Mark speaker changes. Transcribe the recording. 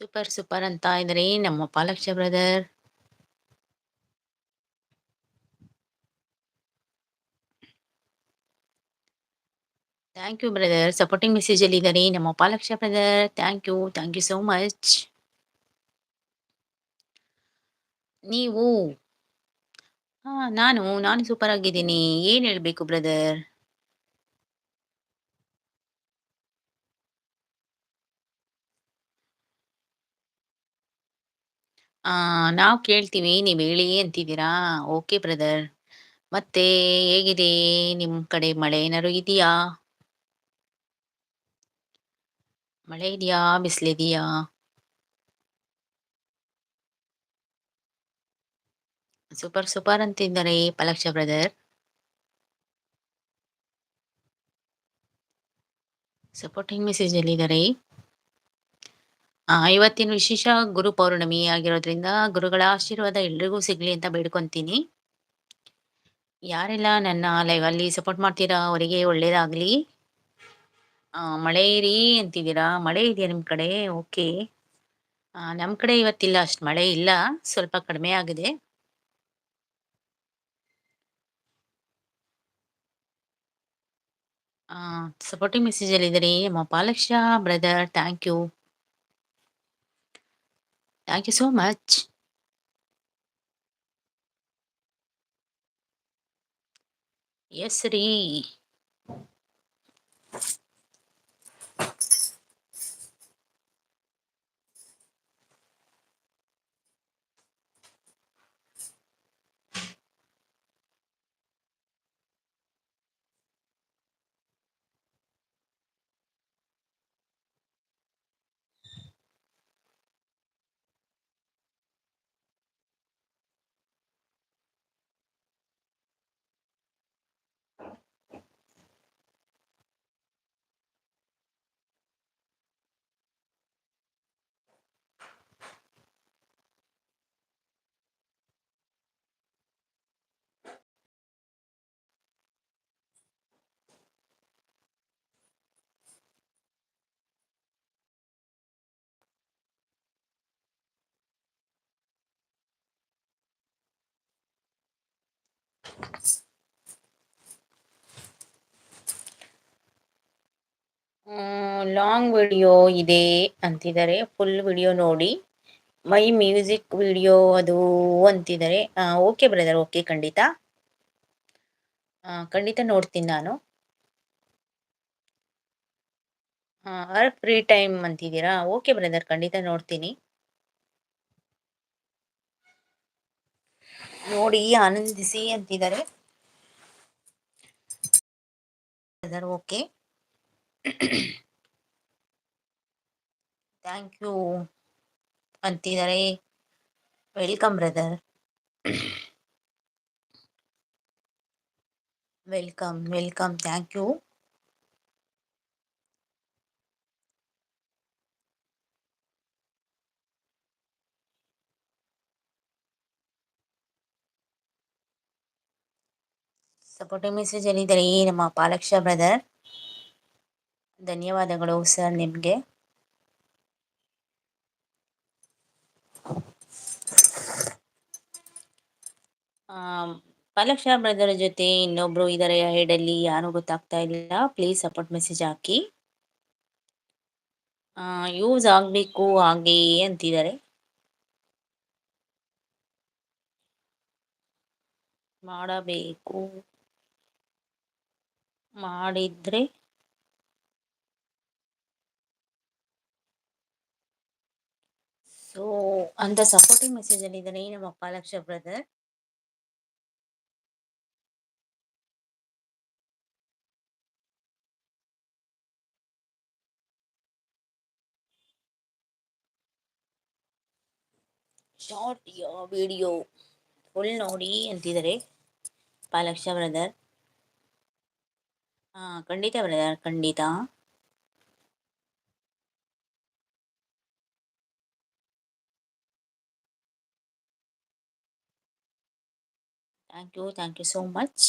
Speaker 1: Super super ಅಂತ ಇದ್ರಿ ನಮ್ಮ Palaksha brother thank you brother supporting message ಅಲ್ಲಿ ಇದ್ದಾರೆ ನಮ್ಮ Palaksha brother thank you thank you so much ನೀವು ಹಾ ನಾನು ನಾನು ಸೂಪರ್ ಆಗಿದ್ದೀನಿ. ಏನ್ ಹೇಳ್ಬೇಕು ಬ್ರದರ್ ಆ, ನಾವ್ ಕೇಳ್ತೀವಿ, ನೀವ್ ಹೇಳಿ ಅಂತಿದ್ದೀರಾ? Okay brother. ಮತ್ತೆ ಹೇಗಿದೆ? ನಿಮ್ ಕಡೆ ಮಳೆ ಏನಾರು ಇದೆಯಾ? ಮಳೆ ಇದೆಯಾ? ಬಿಸಿಲಿದೆಯಾ ಸೂಪರ್ ಸೂಪರ್ ಅಂತಿದ್ದಾರೆ ಪಲಕ್ಷ ಬ್ರದರ್. ಸಪೋರ್ಟಿಂಗ್ ಮೆಸೇಜ್ ಅಲ್ಲಿ ಇದ್ದಾರೆ ಆ, ಇವತ್ತಿನ ವಿಶೇಷ ಗುರು ಪೌರ್ಣಮಿ ಆಗಿರೋದ್ರಿಂದ ಗುರುಗಳ ಆಶೀರ್ವಾದ ಎಲ್ರಿಗೂ ಸಿಗ್ಲಿ ಅಂತ ಬೇಡ್ಕೊಂತೀನಿ. ಯಾರೆಲ್ಲ ನನ್ನ ಲೈವ್ ಅಲ್ಲಿ ಸಪೋರ್ಟ್ ಮಾಡ್ತೀರಾ ಅವರಿಗೆ ಒಳ್ಳೇದಾಗ್ಲಿ. ಆ, ಮಳೆ ಇರಿ ಅಂತಿದ್ದೀರಾ? ಮಳೆ ಇದೆಯಾ ನಿಮ್ ಕಡೆ? ಓಕೆ ಆ, ನಮ್ ಕಡೆ ಇವತ್ತಿಲ್ಲ, ಅಷ್ಟು ಮಳೆ ಇಲ್ಲ, ಸ್ವಲ್ಪ ಕಡಿಮೆ ಆಗಿದೆ. ಆ ಸಪೋರ್ಟಿಂಗ್ ಮೆಸೇಜ್ ಅಲ್ಲಿ ಇದ್ದೀರಿ. ನಮ್ಮ Palaksha brother thank you thank you so much yes ರೀ ಲಾಂಗ್ ವಿಡಿಯೋ ಇದೆ ಅಂತಿದ್ದಾರೆ. ಫುಲ್ ವಿಡಿಯೋ ನೋಡಿ. ಮೈ ಮ್ಯೂಸಿಕ್ ವಿಡಿಯೋ ಅದು ಅಂತಿದ್ದಾರೆ. ಓಕೆ ಬ್ರದರ್ ಓಕೆ ಖಂಡಿತ. ಖಂಡಿತ ನೋಡ್ತೀನಿ ನಾನು. ಅರ್ ಫ್ರೀ ಟೈಮ್ ಅಂತಿದ್ದೀರಾ? ಓಕೆ ಬ್ರದರ್ ಖಂಡಿತ ನೋಡ್ತೀನಿ. ನೋಡಿ ಆನಂದಿಸಿ ಅಂತಿದ್ದಾರೆ. Brother okay. ಥ್ಯಾಂಕ್ ಯು ಅಂತಿದ್ದಾರೆ. Welcome brother welcome welcome thank you supporting message ಏನಿದ್ದಾರೆ ನಮ್ಮ ಪಾಲಕ್ಷ ಬ್ರದರ್ ಧನ್ಯವಾದಗಳು ಸರ್ ನಿಮಗೆ. ಪಾಲಕ್ಷ ಬ್ರದರ್ ಜೊತೆ ಇನ್ನೊಬ್ರು ಇದರ ಹೆಡಲ್ಲಿ ಯಾರು ಗೊತ್ತಾಗ್ತಾ ಇಲ್ಲ. ಪ್ಲೀಸ್ ಸಪೋರ್ಟ್ ಮೆಸೇಜ್ ಹಾಕಿ. ಯೂಸ್ ಆಗಬೇಕು ಹಾಗೆ ಅಂತಿದ್ದಾರೆ. ಮಾಡಬೇಕು. ಮಾಡಿದ್ರೆ? ಸೊ ಅಂತ ಸಪೋರ್ಟಿವ್ ಮೆಸೇಜ್ ಅಲ್ಲಿ ಇದ್ದಾರೆ ನಮ್ಮ Palaksha brother short video full ನೋಡಿ ಅಂತಿದ್ದಾರೆ ಪಾಲಕ್ಷ ಬ್ರದರ್ ಹಾ ಖಂಡಿತ ಬ್ರದರ್ ಖಂಡಿತ thank you thank you so much